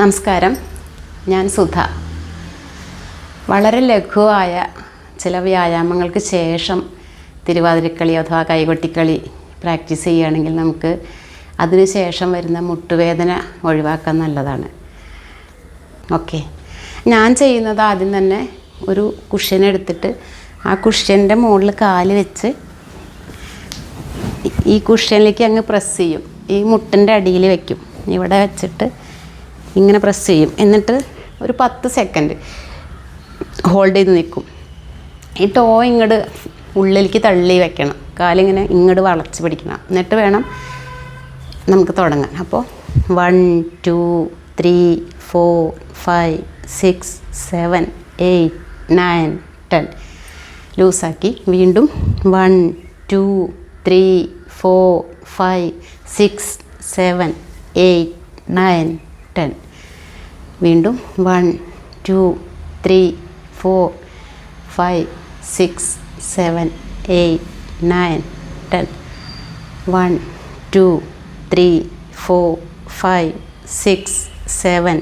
നമസ്കാരം. ഞാൻ സുധ. വളരെ ലഘുവായ ചില വ്യായാമങ്ങൾക്ക് ശേഷം തിരുവാതിരക്കളി അഥവാ കൈകൊട്ടിക്കളി പ്രാക്ടീസ് ചെയ്യുകയാണെങ്കിൽ നമുക്ക് അതിനുശേഷം വരുന്ന മുട്ടുവേദന ഒഴിവാക്കാൻ നല്ലതാണ്. ഓക്കെ. ഞാൻ ചെയ്യുന്നത് ആദ്യം തന്നെ ഒരു കുഷ്യൻ എടുത്തിട്ട് ആ കുഷ്യന്റെ മുകളിൽ കാൽ വെച്ച് ഈ കുഷ്യനിലേക്ക് അങ്ങ് പ്രസ് ചെയ്യും. ഈ മുട്ടിന്റെ അടിയിൽ വയ്ക്കും ഇവിടെ വെച്ചിട്ട് ഇങ്ങനെ പ്രസ് ചെയ്യും. എന്നിട്ട് ഒരു പത്ത് സെക്കൻഡ് ഹോൾഡ് ചെയ്ത് നിൽക്കും. ഈ ടോ ഇങ്ങോട്ട് ഉള്ളിലേക്ക് തള്ളി വെക്കണം. കാലിങ്ങനെ ഇങ്ങോട്ട് വളച്ച് പിടിക്കണം. എന്നിട്ട് വേണം നമുക്ക് തുടങ്ങാൻ. അപ്പോൾ one two three four five six seven eight nine ten ലൂസാക്കി. വീണ്ടും one two three four five six seven eight nine ten വീണ്ടും one two three four five six seven eight nine ten one two three four five six seven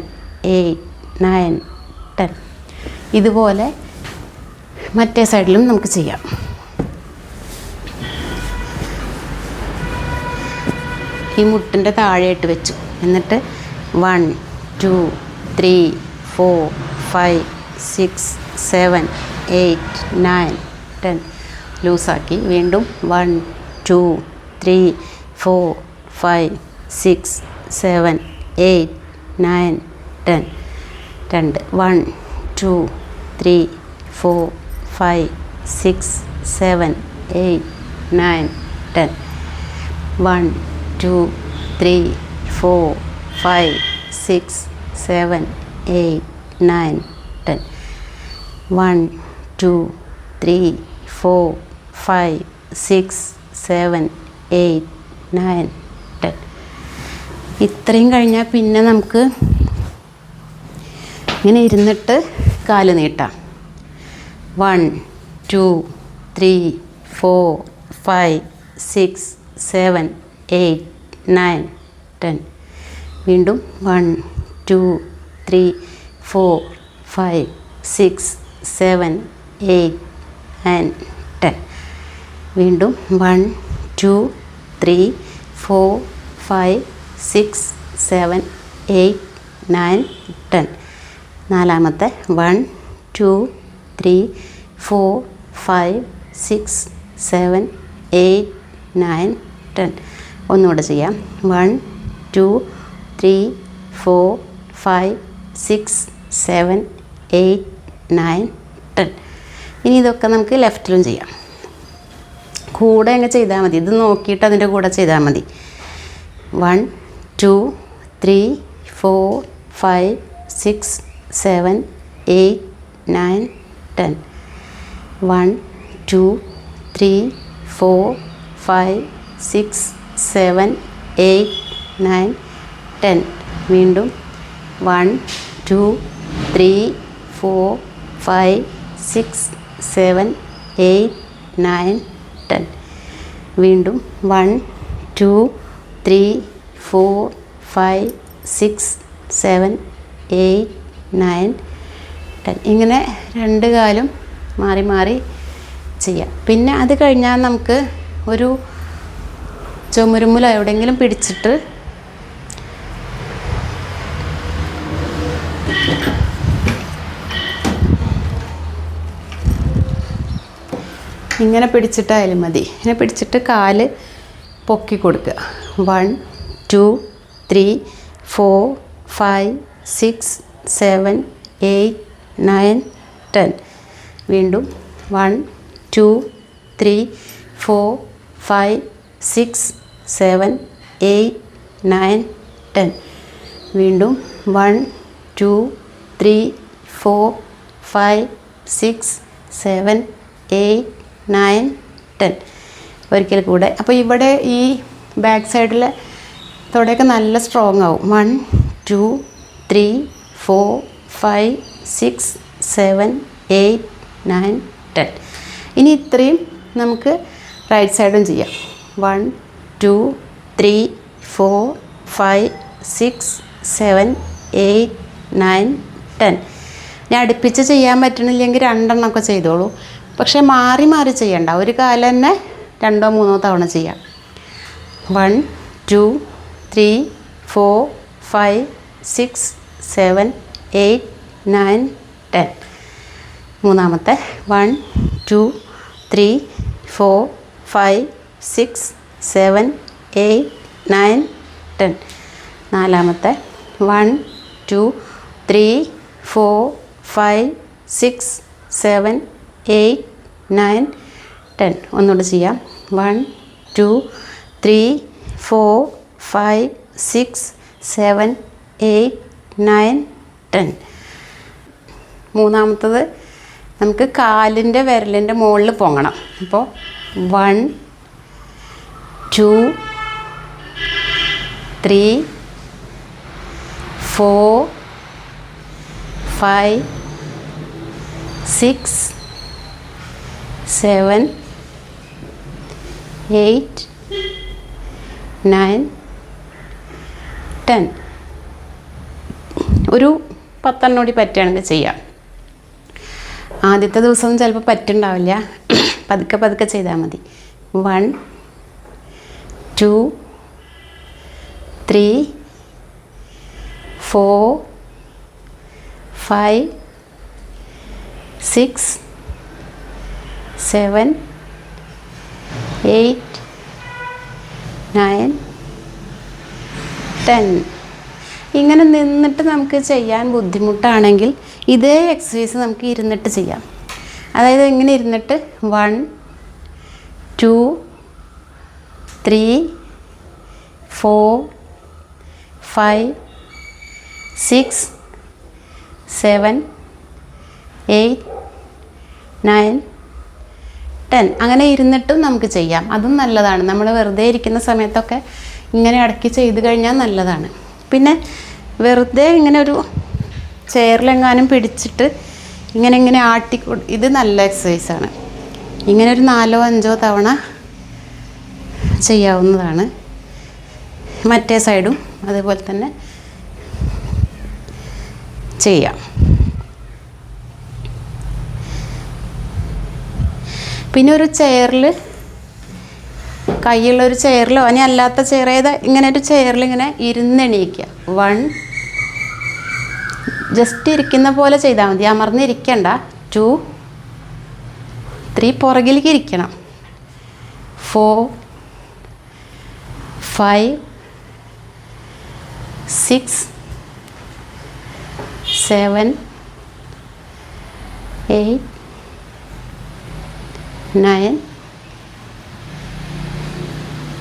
eight nine ten ഇതുപോലെ മറ്റേ സൈഡിലും നമുക്ക് ചെയ്യാം. ഈ മുട്ടിന്റെ താഴെയിട്ട് വെച്ചു. എന്നിട്ട് one two three four five six seven eight nine ten. ലൂസാക്കി. വീണ്ടും one two three four five six seven eight nine ten. രണ്ട് one two three four five six seven eight nine ten. One two three four five six seven eight nine ten one two three four five six seven eight nine ten ഇത്രയും കഴിഞ്ഞാൽ പിന്നെ നമുക്ക് ഇങ്ങനെ ഇരുന്നിട്ട് കാൽ നീട്ടാം. One two three four five six seven eight nine ten വീണ്ടും one two three four five six seven eight and ten. വീണ്ടും one two three four five six seven eight nine ten. നാലാമത്തെ one two three four five six seven eight nine ten. ഒന്നുകൂടെ ചെയ്യാം. One two three four five six seven eight nine ten ഇനി ഇതൊക്കെ നമുക്ക് ലെഫ്റ്റിലും ചെയ്യാം. കൂടെ അങ്ങ് ചെയ്താൽ മതി. ഇത് നോക്കിയിട്ട് അതിന്റെ കൂടെ ചെയ്താൽ മതി. One two three four five six seven eight nine ten one two three four five six seven eight nine ten. വീണ്ടും one two three four five six seven eight nine ten. വീണ്ടും one two three four five six seven eight nine ten. ഇങ്ങനെ രണ്ട് കാലും മാറി മാറി ചെയ്യാം. പിന്നെ അത് കഴിഞ്ഞാൽ നമുക്ക് ഒരു ചുമരുമ്മുല എവിടെയെങ്കിലും പിടിച്ചിട്ട് ഇങ്ങനെ പിടിച്ചിട്ടായാലും മതി. ഇങ്ങനെ പിടിച്ചിട്ട് കാൽ പൊക്കി കൊടുക്കുക. One two three four five six seven eight nine ten വീണ്ടും one two three four five six seven eight nine ten വീണ്ടും one two three four five six seven eight nine ten ഒരിക്കൽ കൂടെ. അപ്പോൾ ഇവിടെ ഈ ബാക്ക് സൈഡിൽ തുടയൊക്കെ നല്ല strong ആവും. One two three four five six seven eight nine ten ഇനി ഇത്രയും നമുക്ക് റൈറ്റ് സൈഡും ചെയ്യാം. One two three four five six seven eight nine ten ഞാൻ അടുപ്പിച്ച് ചെയ്യാൻ പറ്റണില്ലെങ്കിൽ രണ്ടെണ്ണമൊക്കെ ചെയ്തോളൂ. പക്ഷേ മാറി മാറി ചെയ്യണ്ട. ഒരു കാലം തന്നെ രണ്ടോ മൂന്നോ തവണ ചെയ്യാം. One two three four five six seven eight nine ten. മൂന്നാമത്തെ. One two three four five six seven eight nine ten. നാലാമത്തെ. One two three four five six seven eight nine ten ഒന്നുകൂടെ ചെയ്യാം. One two three four five six seven eight nine ten മൂന്നാമത്തത് നമുക്ക് കാലിന്റെ വിരലിന്റെ മുകളിൽ പൊങ്ങണം. അപ്പോൾ one two three four five six seven eight nine ten ഒരു പത്തെണ്ണം കൂടി പറ്റുകയാണെങ്കിൽ ചെയ്യാം ആദ്യത്തെ ദിവസം ചിലപ്പോൾ പറ്റുണ്ടാവില്ല പതുക്കെ പതുക്കെ ചെയ്താൽ മതി. One two three four five six seven eight nine ten ഇങ്ങനെ നിന്നിട്ട് നമുക്ക് ചെയ്യാൻ ബുദ്ധിമുട്ടാണെങ്കിൽ ഇതേ എക്സസൈസ് നമുക്ക് ഇരുന്നിട്ട് ചെയ്യാം. അതായത് ഇങ്ങനെ ഇരുന്നിട്ട് one two three four five six seven eight nine ten. അങ്ങനെ ഇരുന്നിട്ടും നമുക്ക് ചെയ്യാം. അതും നല്ലതാണ്. നമ്മൾ വെറുതെ ഇരിക്കുന്ന സമയത്തൊക്കെ ഇങ്ങനെ അടക്കി ചെയ്ത് കഴിഞ്ഞാൽ നല്ലതാണ്. പിന്നെ വെറുതെ ഇങ്ങനെ ഒരു ചെയറിലെങ്ങാനും പിടിച്ചിട്ട് ഇങ്ങനെ ഇങ്ങനെ ആട്ടി ഇത് നല്ല എക്സസൈസാണ് ഇങ്ങനെ ഒരു നാലോ അഞ്ചോ തവണ ചെയ്യാവുന്നതാണ്. മറ്റേ സൈഡും അതുപോലെ തന്നെ ചെയ്യാം. പിന്നെ ഒരു ചെയറിൽ കൈയുള്ള ഒരു ചെയറിലോ ഇനി അല്ലാത്ത ചെയർ ഏതാ ഇങ്ങനെ ഒരു ചെയറിൽ ഇങ്ങനെ ഇരുന്നെണീക്കുക വൺ ജസ്റ്റ് ഇരിക്കുന്ന പോലെ ചെയ്താൽ മതി. അമർന്നിരിക്കണ്ട ടു ത്രീ പുറകിലേക്ക് ഇരിക്കണം. Four five six seven eight nine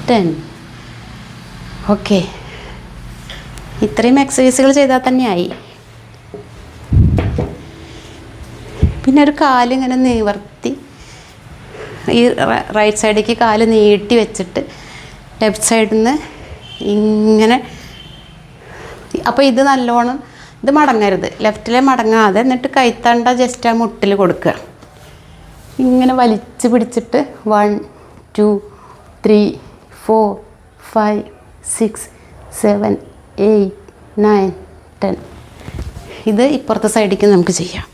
ten okay ഇത്രയും എക്സസൈസുകൾ ചെയ്താൽ തന്നെയായി പിന്നെ ഒരു കാലിങ്ങനെ നിവർത്തി. ഈ റൈറ്റ് സൈഡിലേക്ക് കാൽ നീട്ടി വെച്ചിട്ട് ലെഫ്റ്റ് സൈഡിൽ നിന്ന് ഇങ്ങനെ അപ്പോൾ ഇത് നല്ലോണം ഇത് മടങ്ങരുത്. ലെഫ്റ്റിലെ മടങ്ങാതെ എന്നിട്ട് കൈത്തണ്ട ജസ്റ്റ് ആ മുട്ടിൽ കൊടുക്കുക. ഇങ്ങനെ വലിച്ചു പിടിച്ചിട്ട് one two three four five six seven eight nine ten. ഇത് ഇപ്പുറത്തെ സൈഡിലേക്ക് നമുക്ക് ചെയ്യാം.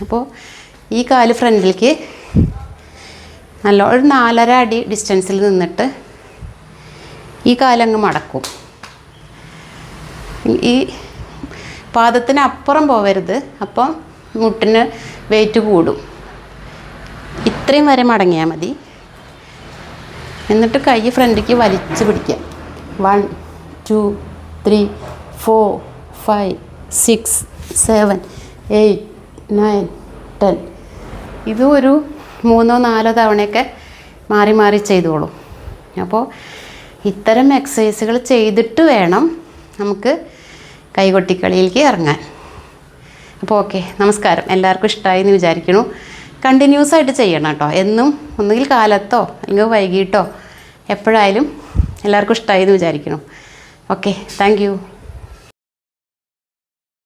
അപ്പോൾ ഈ കാൽ ഫ്രണ്ടിലേക്ക് നല്ല ഒരു നാലര അടി ഡിസ്റ്റൻസിൽ നിന്നിട്ട് ഈ കാലങ്ങ് മടക്കും. ഈ- പാദത്തിന് അപ്പുറം പോവരുത് അപ്പം മുട്ടിന് വെയിറ്റ് കൂടും. ഇത്രയും വരെ മടങ്ങിയാൽ മതി. എന്നിട്ട് കൈ ഫ്രണ്ടിലേക്ക് വലിച്ച് പിടിക്കുക. One two three four five six seven eight nine ten ഇത് ഒരു മൂന്നോ നാലോ തവണയൊക്കെ മാറി മാറി ചെയ്തോളൂ. അപ്പോൾ ഇത്തരം എക്സസൈസുകൾ ചെയ്തിട്ട് വേണം നമുക്ക് കൈകൊട്ടിക്കളിയിലേക്ക് ഇറങ്ങാൻ. അപ്പോൾ ഓക്കെ നമസ്കാരം. എല്ലാവർക്കും ഇഷ്ടമായി എന്ന് വിചാരിക്കുന്നു. കണ്ടിന്യൂസ് ആയിട്ട് ചെയ്യണം കേട്ടോ. എന്നും ഒന്നുകിൽ കാലത്തോ അല്ലെങ്കിൽ വൈകിട്ടോ എപ്പോഴായാലും എല്ലാവർക്കും ഇഷ്ടമായി എന്ന് വിചാരിക്കണം ഓക്കെ താങ്ക്